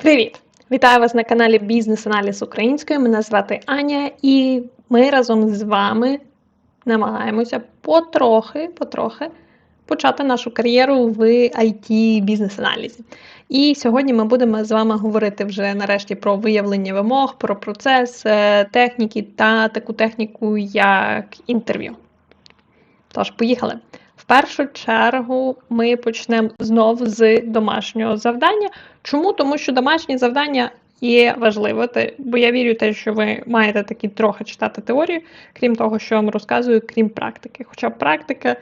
Привіт! Вітаю вас на каналі Бізнес-аналіз українською. Мене звати Аня, і ми разом з вами намагаємося потрохи, потрохи почати нашу кар'єру в it бізнес-аналізі. І сьогодні ми будемо з вами говорити вже нарешті про виявлення вимог, про процес, е, техніки та таку техніку, як інтерв'ю. Тож, поїхали. В першу чергу ми почнемо знов з домашнього завдання. Чому? Тому що домашнє завдання є важливе, бо я вірю те, що ви маєте такі трохи читати теорію, крім того, що я вам розказую, крім практики. Хоча практика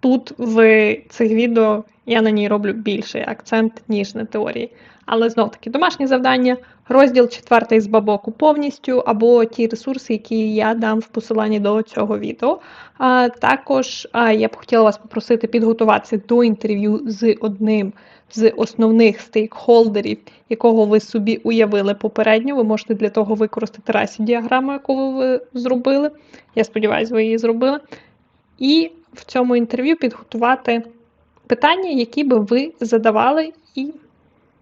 тут в цих відео я на ній роблю більший акцент, ніж на теорії. Але знов таки домашнє завдання, розділ четвертий з бабоку повністю, або ті ресурси, які я дам в посиланні до цього відео. А, Також я б хотіла вас попросити підготуватися до інтерв'ю з одним з основних стейкхолдерів, якого ви собі уявили попередньо. Ви можете для того використати расі діаграму, яку ви зробили. Я сподіваюся, ви її зробили. І в цьому інтерв'ю підготувати питання, які би ви задавали, і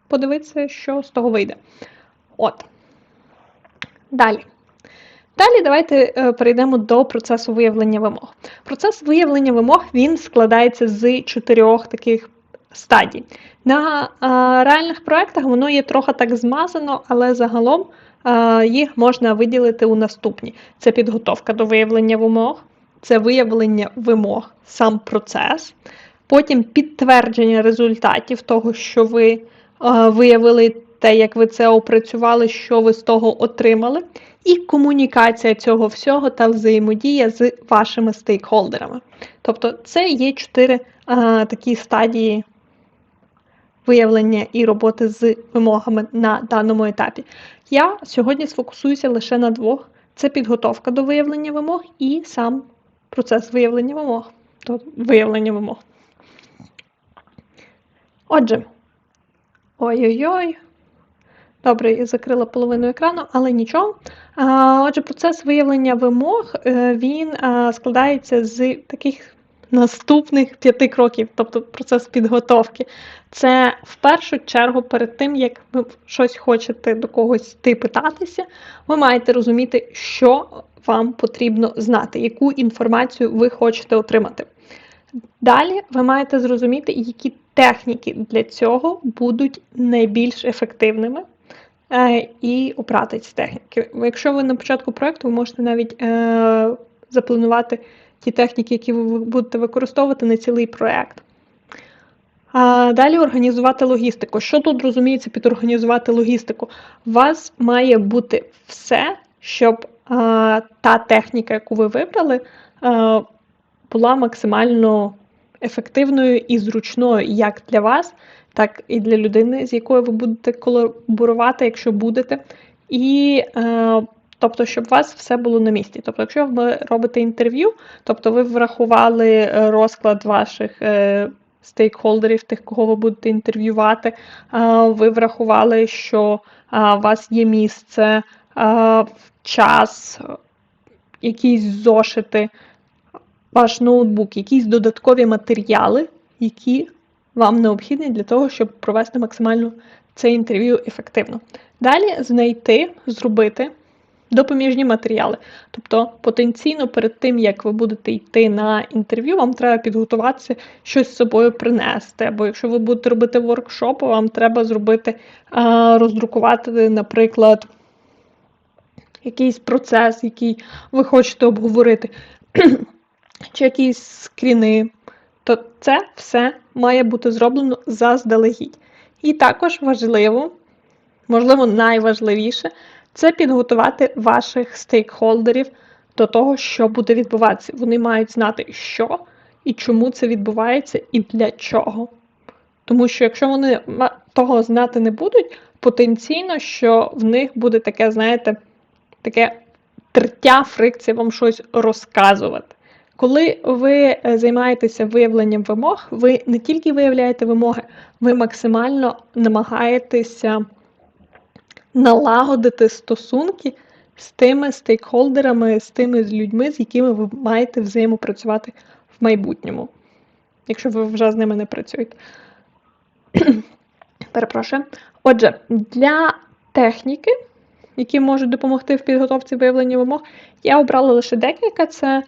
подивитися, що з того вийде. От. Далі. Далі давайте е, перейдемо до процесу виявлення вимог. Процес виявлення вимог він складається з чотирьох таких стадій. На а, реальних проєктах воно є трохи так змазано, але загалом а, їх можна виділити у наступні: це підготовка до виявлення вимог, це виявлення вимог, сам процес, потім підтвердження результатів того, що ви а, виявили те, як ви це опрацювали, що ви з того отримали, і комунікація цього всього та взаємодія з вашими стейкхолдерами. Тобто, це є чотири а, такі стадії виявлення і роботи з вимогами на даному етапі. Я сьогодні сфокусуюся лише на двох: це підготовка до виявлення вимог і сам процес виявлення вимог. Тобто виявлення вимог. Отже, ой-ой-ой. Добре, я закрила половину екрану, але нічого. Отже, процес виявлення вимог е, він складається з таких наступних п'яти кроків, тобто процес підготовки. Це в першу чергу перед тим, як ви щось хочете до когось йти питатися, ви маєте розуміти, що вам потрібно знати, яку інформацію ви хочете отримати. Далі ви маєте зрозуміти, які техніки для цього будуть найбільш ефективними. Е, і обрати ці техніки. Якщо ви на початку проєкту, ви можете навіть е, запланувати ті техніки, які ви будете використовувати на цілий проєкт. А Далі організувати логістику. Що тут розуміється під організувати логістику? У вас має бути все, щоб а, та техніка, яку ви вибрали, а, була максимально ефективною і зручною як для вас, так і для людини, з якою ви будете колаборувати, якщо будете. І е, тобто, щоб у вас все було на місці. Тобто, якщо ви робите інтерв'ю, тобто ви врахували е, розклад ваших е, стейкхолдерів, тих, кого ви будете інтерв'ювати, ви врахували, що у вас є місце, час, якісь зошити, ваш ноутбук, якісь додаткові матеріали, які вам необхідний для того, щоб провести максимально це інтерв'ю ефективно. Далі знайти, зробити допоміжні матеріали. Тобто, потенційно, перед тим, як ви будете йти на інтерв'ю, вам треба підготуватися, щось з собою принести. Або якщо ви будете робити воркшоп, вам треба зробити, роздрукувати, наприклад, якийсь процес, який ви хочете обговорити, чи якісь скріни то це все має бути зроблено заздалегідь. І також важливо, можливо, найважливіше, це підготувати ваших стейкхолдерів до того, що буде відбуватися. Вони мають знати, що і чому це відбувається, і для чого. Тому що якщо вони того знати не будуть, потенційно, що в них буде таке, знаєте, таке тертя, фрикція вам щось розказувати. Коли ви е, займаєтеся виявленням вимог, ви не тільки виявляєте вимоги, ви максимально намагаєтеся налагодити стосунки з тими стейкхолдерами, з тими людьми, з якими ви маєте взаємопрацювати в майбутньому, якщо ви вже з ними не працюєте. Перепрошую. Отже, для техніки, які можуть допомогти в підготовці виявлення вимог, я обрала лише декілька: це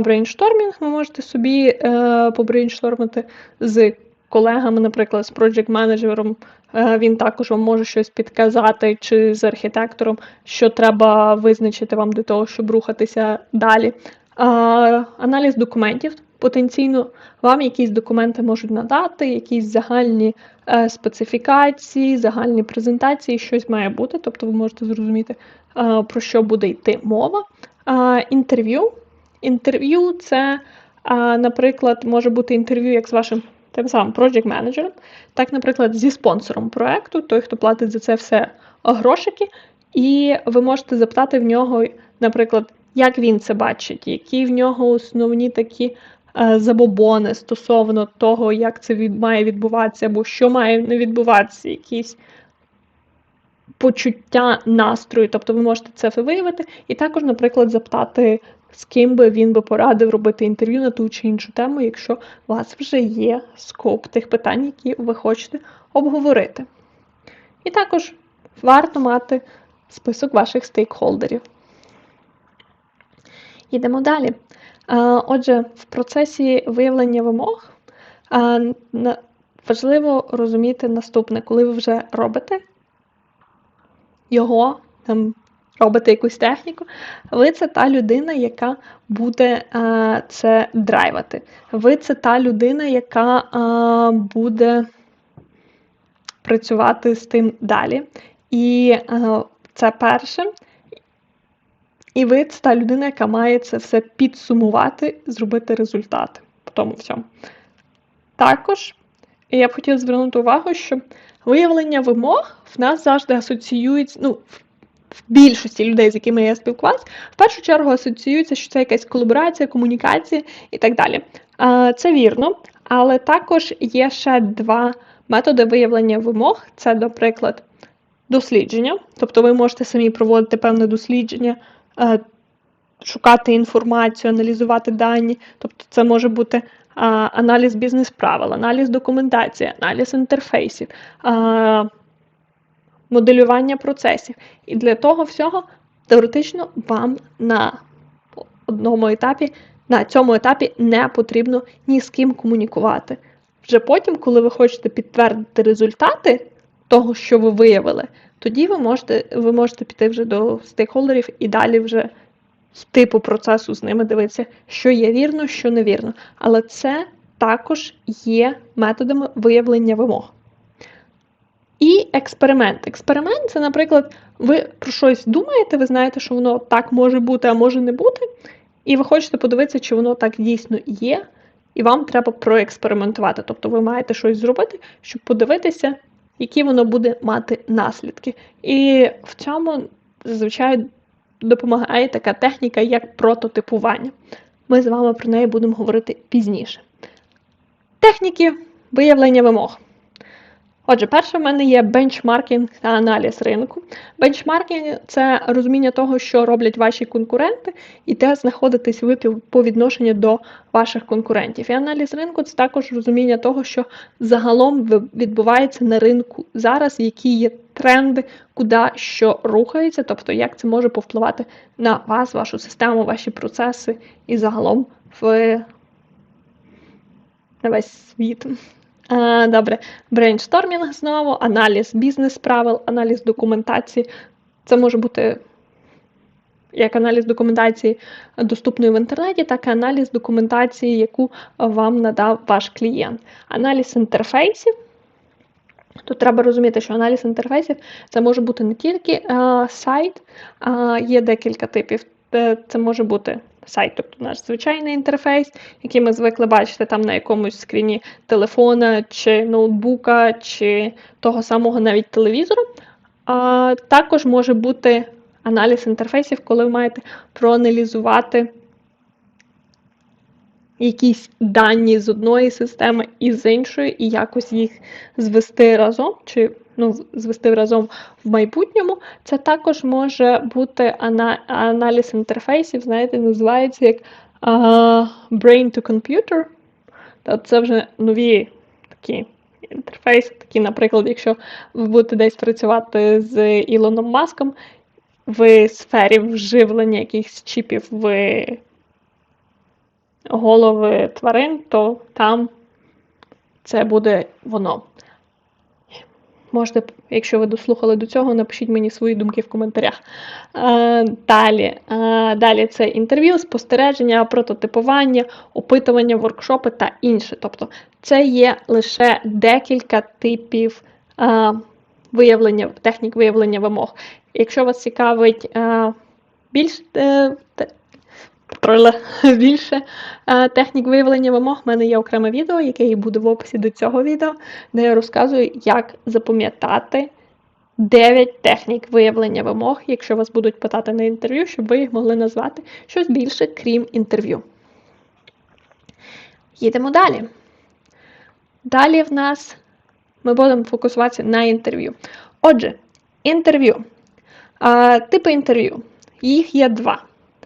брейнштормінг. Ви можете собі е, побрейнштормити з колегами, наприклад, з project менеджером він також вам може щось підказати, чи з архітектором, що треба визначити вам для того, щоб рухатися далі. Аналіз документів. Потенційно вам якісь документи можуть надати, якісь загальні е, специфікації, загальні презентації, щось має бути, тобто ви можете зрозуміти, е, про що буде йти мова. Е, інтерв'ю. Інтерв'ю це, е, наприклад, може бути інтерв'ю як з вашим тим самим project менеджером так, наприклад, зі спонсором проекту, той, хто платить за це все грошики, і ви можете запитати в нього, наприклад, як він це бачить, які в нього основні такі е, забобони стосовно того, як це від, має відбуватися, або що має не відбуватися, якісь почуття настрою. Тобто ви можете це виявити, і також, наприклад, запитати з ким би він би порадив робити інтерв'ю на ту чи іншу тему, якщо у вас вже є скоп тих питань, які ви хочете обговорити. І також варто мати список ваших стейкхолдерів. Йдемо далі. Отже, в процесі виявлення вимог важливо розуміти наступне, коли ви вже робите його там робите якусь техніку, ви це та людина, яка буде е, це драйвати. Ви це та людина, яка а, буде працювати з тим далі. І е, це перше. І ви це та людина, яка має це все підсумувати, зробити результати по тому всьому. Також я б хотіла звернути увагу, що виявлення вимог в нас завжди асоціюється, ну, в більшості людей, з якими я спілкувалася, в першу чергу асоціюється, що це якась колаборація, комунікація і так далі. Це вірно, але також є ще два методи виявлення вимог: це, наприклад, дослідження, тобто ви можете самі проводити певне дослідження. Шукати інформацію, аналізувати дані, тобто це може бути а, аналіз бізнес-правил, аналіз документації, аналіз інтерфейсів, а, моделювання процесів. І для того всього теоретично вам на одному етапі, на цьому етапі не потрібно ні з ким комунікувати. Вже потім, коли ви хочете підтвердити результати того, що ви виявили, тоді ви можете ви можете піти вже до стейкхолдерів і далі вже йти по процесу з ними дивитися, що є вірно, що невірно. Але це також є методами виявлення вимог. І експеримент. Експеримент це, наприклад, ви про щось думаєте, ви знаєте, що воно так може бути, а може не бути. І ви хочете подивитися, чи воно так дійсно є, і вам треба проекспериментувати. Тобто ви маєте щось зробити, щоб подивитися, які воно буде мати наслідки. І в цьому зазвичай допомагає така техніка, як прототипування. Ми з вами про неї будемо говорити пізніше. Техніки виявлення вимог. Отже, перше в мене є бенчмаркінг та аналіз ринку. Бенчмаркінг це розуміння того, що роблять ваші конкуренти, і де знаходитесь ви по відношенню до ваших конкурентів. І аналіз ринку це також розуміння того, що загалом відбувається на ринку зараз, які є тренди, куди що рухається, тобто як це може повпливати на вас, вашу систему, ваші процеси і загалом в на весь світ. Добре, брейнштормінг знову, аналіз бізнес-правил, аналіз документації. Це може бути як аналіз документації доступної в інтернеті, так і аналіз документації, яку вам надав ваш клієнт. Аналіз інтерфейсів. Тут треба розуміти, що аналіз інтерфейсів це може бути не тільки сайт, є декілька типів. Це може бути сайт, тобто наш звичайний інтерфейс, який ми звикли бачити там на якомусь скріні телефона, чи ноутбука, чи того самого навіть телевізора. А, Також може бути аналіз інтерфейсів, коли ви маєте проаналізувати якісь дані з одної системи і з іншої, і якось їх звести разом, чи ну, звести разом в майбутньому. Це також може бути аналіз інтерфейсів, знаєте, називається як Brain to Computer. Це вже нові такі інтерфейси, такі, наприклад, якщо ви будете десь працювати з Ілоном Маском в сфері вживлення якихось чіпів в голови тварин, то там це буде воно. Можете, якщо ви дослухали до цього, напишіть мені свої думки в коментарях. Е, Далі, е, далі це інтерв'ю, спостереження, прототипування, опитування, воркшопи та інше. Тобто це є лише декілька типів е, виявлення, технік виявлення вимог. Якщо вас цікавить більш більше технік виявлення вимог. У мене є окреме відео, яке і буде в описі до цього відео, де я розказую, як запам'ятати 9 технік виявлення вимог, якщо вас будуть питати на інтерв'ю, щоб ви їх могли назвати щось більше, крім інтерв'ю. Їдемо далі. Далі в нас ми будемо фокусуватися на інтерв'ю. Отже, інтерв'ю. Типи інтерв'ю. Їх є два: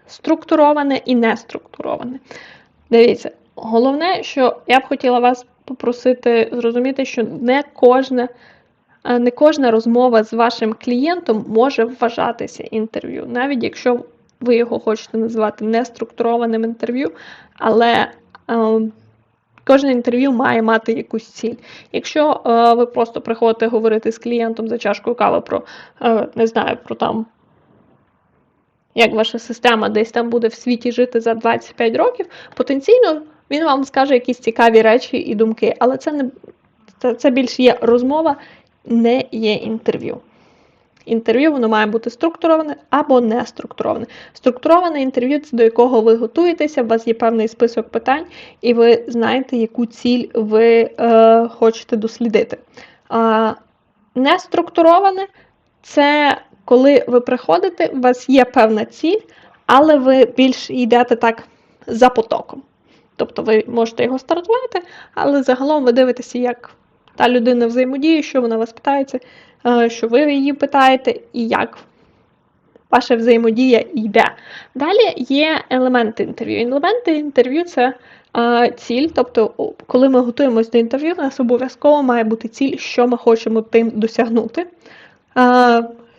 структуроване і неструктуроване. Дивіться, головне, що я б хотіла вас попросити зрозуміти, що не кожне. е, Не кожна розмова з вашим клієнтом може вважатися інтерв'ю, навіть якщо ви його хочете назвати неструктурованим інтерв'ю, але е, кожне інтерв'ю має мати якусь ціль. Якщо е, ви просто приходите говорити з клієнтом за чашкою кави про, е, не знаю, про там, як ваша система десь там буде в світі жити за 25 років, потенційно він вам скаже якісь цікаві речі і думки, але це не це, це більш є розмова, не є інтерв'ю. Інтерв'ю воно має бути структуроване або не структуроване. Структуроване інтерв'ю це до якого ви готуєтеся, у вас є певний список питань, і ви знаєте, яку ціль ви е, хочете дослідити. А, не структуроване це коли ви приходите, у вас є певна ціль, але ви більш йдете так за потоком. Тобто ви можете його стартувати, але загалом ви дивитеся, як та людина взаємодіє, що вона вас питається, е, що ви її питаєте, і як ваша взаємодія йде. Далі є елементи інтерв'ю. Елементи інтерв'ю це е, ціль, тобто, коли ми готуємося до інтерв'ю, у нас обов'язково має бути ціль, що ми хочемо тим досягнути.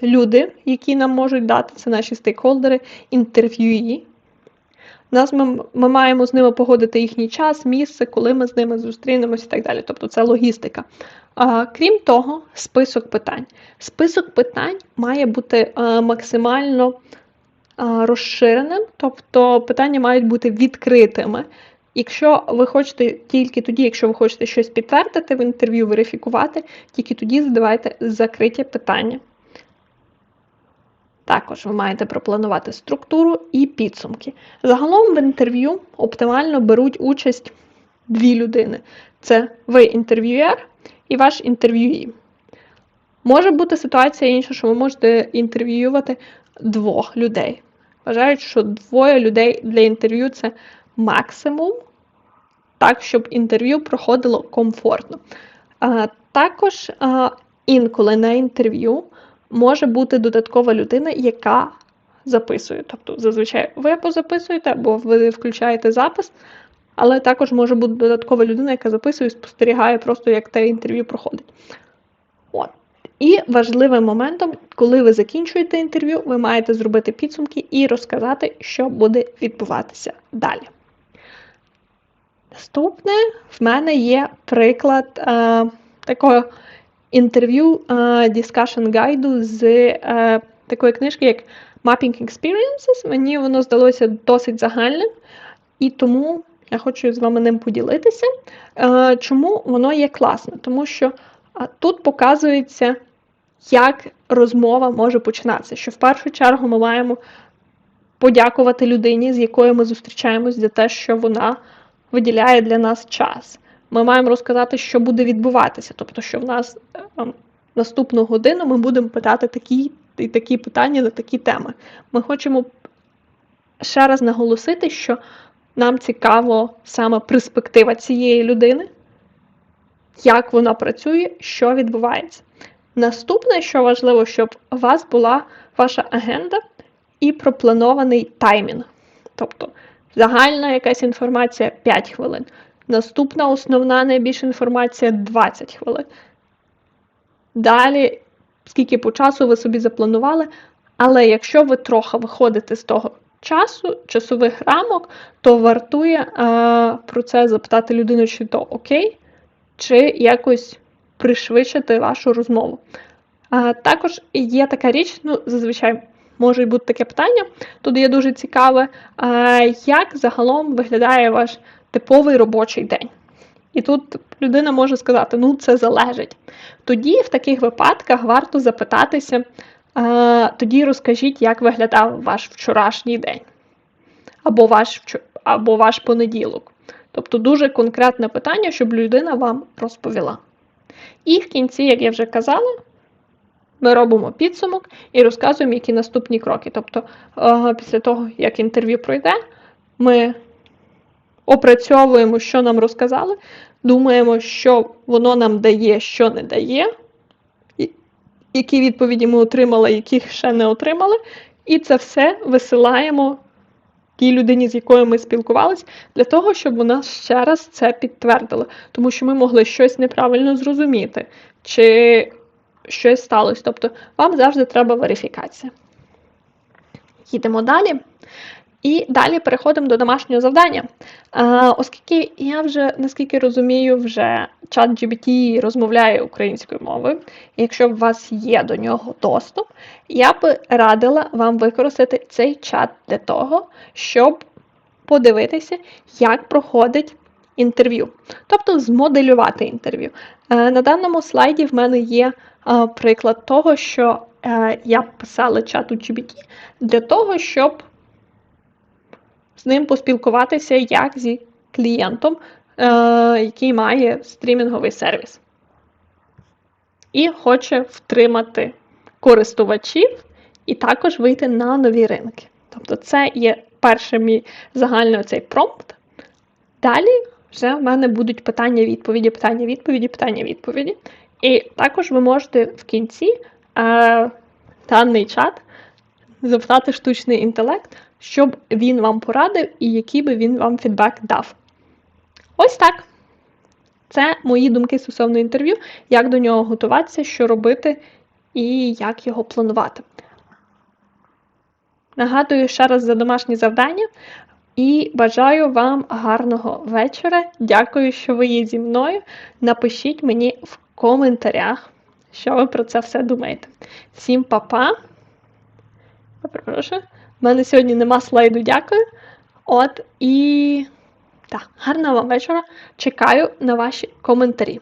Е, люди, які нам можуть дати, це наші стейкхолдери, інтерв'юї. Нас ми, ми маємо з ними погодити їхній час, місце, коли ми з ними зустрінемося і так далі. Тобто це логістика. А, крім того, список питань. Список питань має бути а, максимально а, розширеним, тобто питання мають бути відкритими. Якщо ви хочете тільки тоді, якщо ви хочете щось підтвердити в інтерв'ю, верифікувати, тільки тоді задавайте закриті питання. Також ви маєте пропланувати структуру і підсумки. Загалом в інтерв'ю оптимально беруть участь дві людини: це ви інтерв'юєр і ваш інтерв'юї. Може бути ситуація інша, що ви можете інтерв'ювати двох людей. Вважають, що двоє людей для інтерв'ю це максимум, так, щоб інтерв'ю проходило комфортно. А, також а, інколи на інтерв'ю може бути додаткова людина, яка записує. Тобто, зазвичай ви позаписуєте або ви включаєте запис, але також може бути додаткова людина, яка записує і спостерігає просто, як те інтерв'ю проходить. От. І важливим моментом, коли ви закінчуєте інтерв'ю, ви маєте зробити підсумки і розказати, що буде відбуватися далі. Наступне в мене є приклад е, такого інтерв'ю е, discussion гайду з е, такої книжки, як Mapping Experiences. Мені воно здалося досить загальним, і тому я хочу з вами ним поділитися. Е, чому воно є класне? Тому що тут показується, як розмова може починатися. Що в першу чергу ми маємо подякувати людині, з якою ми зустрічаємось за те, що вона виділяє для нас час. Ми маємо розказати, що буде відбуватися. Тобто, що в нас е, наступну годину ми будемо питати такі і такі питання на такі теми. Ми хочемо ще раз наголосити, що нам цікаво саме перспектива цієї людини, як вона працює, що відбувається. Наступне, що важливо, щоб у вас була ваша агенда і пропланований таймінг. Тобто загальна якась інформація 5 хвилин. Наступна основна найбільша інформація 20 хвилин. Далі, скільки по часу ви собі запланували, але якщо ви трохи виходите з того часу, часових рамок, то вартує е, про це запитати людину, чи то окей, чи якось пришвидшити вашу розмову. А, також є така річ, ну, зазвичай може бути таке питання. Тут є дуже цікаве, а, як загалом виглядає ваш типовий робочий день. І тут людина може сказати, ну це залежить. Тоді, в таких випадках, варто запитатися, тоді розкажіть, як виглядав ваш вчорашній день, або ваш, або ваш понеділок. Тобто дуже конкретне питання, щоб людина вам розповіла. І в кінці, як я вже казала, ми робимо підсумок і розказуємо, які наступні кроки. Тобто, е, після того, як інтерв'ю пройде, ми опрацьовуємо, що нам розказали, думаємо, що воно нам дає, що не дає, які відповіді ми отримали, яких ще не отримали. І це все висилаємо тій людині, з якою ми спілкувалися, для того, щоб вона ще раз це підтвердила. Тому що ми могли щось неправильно зрозуміти, чи щось сталося. Тобто вам завжди треба верифікація. Їдемо далі. І далі переходимо до домашнього завдання. А, оскільки я вже, наскільки розумію, вже чат GBT розмовляє українською мовою, і якщо у вас є до нього доступ, я б радила вам використати цей чат для того, щоб подивитися, як проходить інтерв'ю, тобто змоделювати інтерв'ю. Е, На даному слайді в мене є е, приклад того, що е, я писала чату GBT для того, щоб з ним поспілкуватися як зі клієнтом, е, який має стрімінговий сервіс. І хоче втримати користувачів і також вийти на нові ринки. Тобто, це є перший мій загальний оцей промпт. Далі вже в мене будуть питання, відповіді, питання, відповіді, питання, відповіді. І також ви можете в кінці е, даний чат запитати штучний інтелект, щоб він вам порадив і який би він вам фідбек дав. Ось так. Це мої думки стосовно інтерв'ю, як до нього готуватися, що робити і як його планувати. Нагадую ще раз за домашні завдання і бажаю вам гарного вечора. Дякую, що ви є зі мною. Напишіть мені в коментарях, що ви про це все думаєте. Всім па-па! Перепрошую. У мене сьогодні нема слайду, дякую. От і так, гарного вам вечора. Чекаю на ваші коментарі.